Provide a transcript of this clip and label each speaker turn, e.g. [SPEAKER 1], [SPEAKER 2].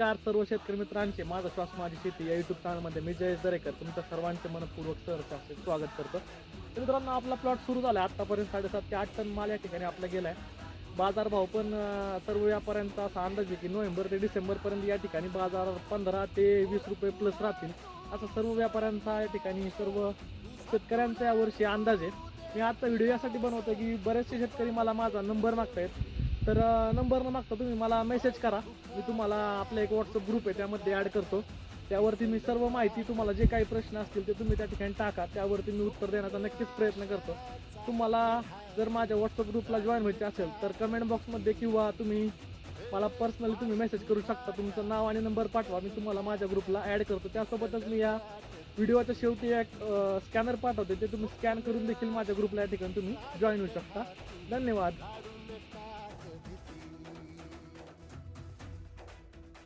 [SPEAKER 1] नमस्कार सर्व शेतकरी मित्रांचे. माझं श्वास माझी शेती या युट्यूब चॅनलमध्ये मी जयेश दरेकर. तुमच्या सर्वांचे मनपूर्वक सहर्ष स्वागत करतो. तर मित्रांनो आपला प्लॉट सुरू झाला आहे आत्तापर्यंत साडेसात ते आठ टन माल या ठिकाणी आपला गेला आहे बाजारभाव पण सर्व व्यापाऱ्यांचा असा अंदाज आहे की नोव्हेंबर ते डिसेंबरपर्यंत या ठिकाणी बाजार पंधरा ते वीस रुपये प्लस राहतील. असा सर्व व्यापाऱ्यांचा या ठिकाणी सर्व शेतकऱ्यांचा यावर्षी अंदाज आहे. मी आजचा व्हिडिओ यासाठी बनवतो की बरेचसे शेतकरी मला माझा नंबर मागतायत. तर नंबर न मागता तुम्ही मला मेसेज करा. मी तुम्हाला आपला एक व्हॉट्सअप ग्रुप आहे त्यामध्ये ॲड करतो. त्यावरती मी सर्व माहिती तुम्हाला जे काही प्रश्न असतील ते तुम्ही त्या ठिकाणी टाका. त्यावरती मी उत्तर देण्याचा नक्कीच प्रयत्न करतो. तुम्हाला जर माझ्या व्हॉट्सअप ग्रुपला जॉईन व्हायचे असेल तर कमेंट बॉक्समध्ये किंवा तुम्ही मला पर्सनली तुम्ही मेसेज करू शकता. तुमचं नाव आणि नंबर पाठवा. मी तुम्हाला माझ्या ग्रुपला ॲड करतो. त्यासोबतच मी या व्हिडिओच्या शेवटी एक स्कॅनर पाठवते. ते तुम्ही स्कॅन करून देखील माझ्या ग्रुपला या ठिकाणी तुम्ही जॉईन होऊ शकता. धन्यवाद.